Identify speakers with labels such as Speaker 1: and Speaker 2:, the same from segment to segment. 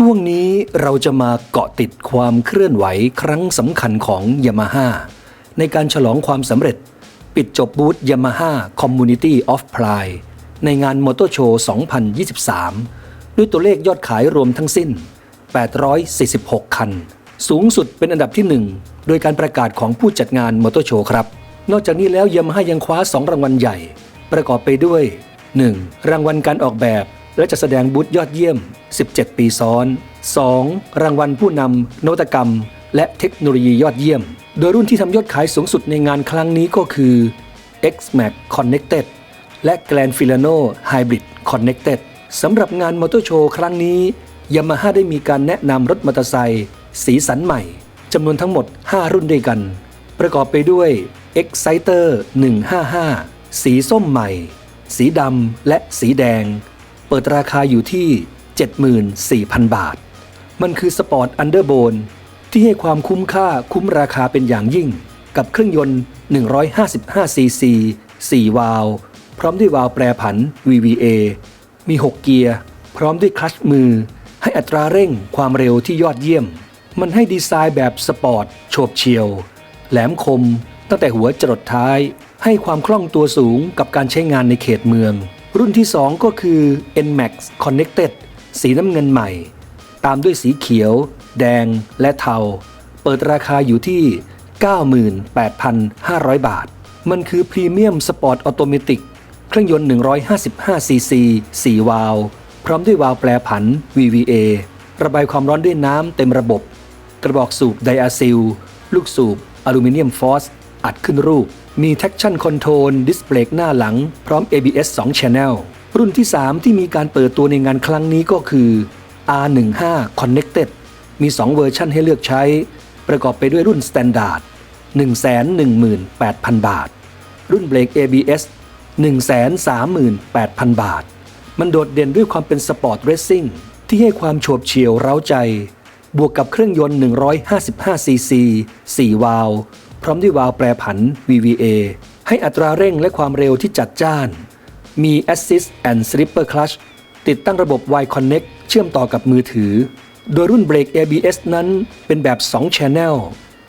Speaker 1: ช่วงนี้เราจะมาเกาะติดความเคลื่อนไหวครั้งสำคัญของยามาฮ่าในการฉลองความสำเร็จ ปิดจบบูธ Yamaha Community of Pride ในงานมอเตอร์โชว์2023 ด้วยตัวเลขยอดขายรวมทั้งสิ้น 846 คัน สูงสุดเป็นอันดับที่ 1 โดยการประกาศของผู้จัดงานมอเตอร์โชว์ครับ นอกจากนี้แล้วยามาฮ่ายังคว้า 2 รางวัลใหญ่ ประกอบไปด้วย 1. รางวัลการออกแบบ และจัดแสดงบูธยอดเยี่ยม 17 ปีซ้อน 2. รางวัลผู้นำนวัตกรรม และเทคโนโลยียอดเยี่ยม โดยรุ่นที่ทำยอดขายสูงสุดในงานครั้งนี้ก็คือ X-Max Connected และ Grand Filano Hybrid Connected สำหรับงานมอเตอร์โชว์ครั้งนี้ยามาฮ่าได้มีการแนะนำรถมอเตอร์ไซค์สีสันใหม่จำนวนทั้งหมด 5 รุ่นด้วยกัน ประกอบไปด้วย Exciter 155 สีส้มใหม่ สีดำและสีแดง เปิดราคาอยู่ที่ 74,000 บาท มันคือสปอร์ตอันเดอร์โบนที่ให้ความคุ้มค่าคุ้มราคาเป็นอย่างยิ่ง กับเครื่องยนต์ 155 ซีซี 4 วาล์วพร้อมด้วยวาล์วแปรผัน VVA มี 6 เกียร์ พร้อมด้วยคลัชมือ ให้อัตราเร่งความเร็วที่ยอดเยี่ยม มันให้ดีไซน์แบบสปอร์ตโฉบเฉี่ยว แหลมคม ตั้งแต่หัวจรดท้าย ให้ความคล่องตัวสูงกับการใช้งานในเขตเมือง รุ่นที่ 2 ก็คือ NMAX Connected สีน้ำเงินใหม่ ตามด้วยสีเขียว แดงและเทา เปิดราคาอยู่ที่ 98,500 บาท มันคือพรีเมียมสปอร์ตออโตเมติกเครื่องยนต์ 155 ซีซี 4 วาล์วพร้อมด้วยวาล์วแปรผัน VVA ระบายความร้อนด้วยน้ำเต็มระบบ กระบอกสูบไดอะซิล ลูกสูบอลูมิเนียมฟอส อัดขึ้นรูป มี traction control ดิสเบรกหน้าหลัง พร้อม ABS 2 Channel รุ่นที่ 3 ที่มีการเปิดตัวในงานครั้งนี้ก็คือ R15 Connected มี 2 เวอร์ชันให้เลือกใช้ ประกอบไปด้วยรุ่น Standard 118,000 บาท รุ่นเบรก ABS 138,000 บาท มันโดดเด่นด้วยความเป็นสปอร์ตเรซซิ่งที่ให้ความโฉบเฉี่ยวเร้าใจ บวกกับเครื่องยนต์ 155 ซีซี 4 วาล์ พร้อมด้วยวาล์วแปรผัน VVA ให้อัตราเร่งและความเร็วที่จัดจ้าน มี Assist and Slipper Clutch ติดตั้งระบบ Y Connect เชื่อมต่อกับมือถือ โดยรุ่นเบรก ABS นั้นเป็นแบบ 2 Channel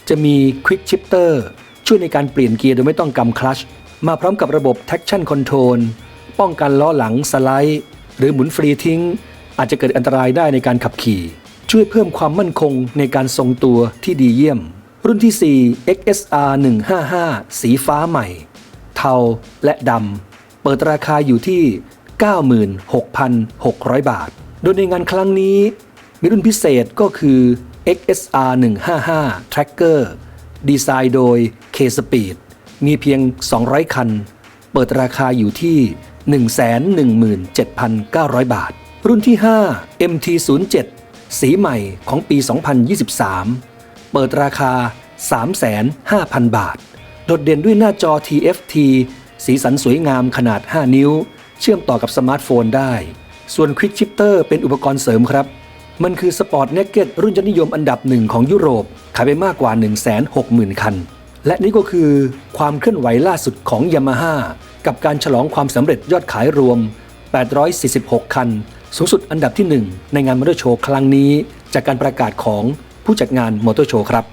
Speaker 1: จะมี Quick Shifter ช่วยในการเปลี่ยนเกียร์โดยไม่ต้องกำคลัช มาพร้อมกับระบบ Traction Control ป้องกันล้อหลังสไลด์ หรือหมุนฟรีทิ้ง อาจจะเกิดอันตรายได้ในการขับขี่ ช่วยเพิ่มความมั่นคงในการทรงตัวที่ดีเยี่ยม รุ่นที่ 4 XSR 155 สีฟ้าใหม่ เทาและดำ เปิดราคาอยู่ที่ 96,600 บาท โดยในงานครั้งนี้ มีรุ่นพิเศษก็คือ XSR 155 Tracker ดีไซน์โดย K-Speed มีเพียง 200 คัน เปิดราคาอยู่ที่ 117,900 บาท รุ่นที่ 5 MT07 สีใหม่ของปี 2023 เปิดราคา 35,000 บาท โดดเด่นด้วยหน้าจอ TFT สีสันสวยงามขนาด 5 นิ้ว เชื่อมต่อกับสมาร์ทโฟนได้ ส่วน Quick Shifter เป็นอุปกรณ์เสริมครับ มันคือ Sport Naked รุ่นยอดนิยมอันดับหนึ่งของยุโรป ขายไปมากกว่า 160,000 คัน และนี่ก็คือความเคลื่อนไหวล่าสุดของ Yamaha กับการฉลองความสำเร็จยอดขายรวม 846 คัน สูงสุดอันดับที่ 1 ในงานมอเตอร์โชว์ครั้งนี้ จากการประกาศของ ผู้จัดงานมอเตอร์โชว์ครับ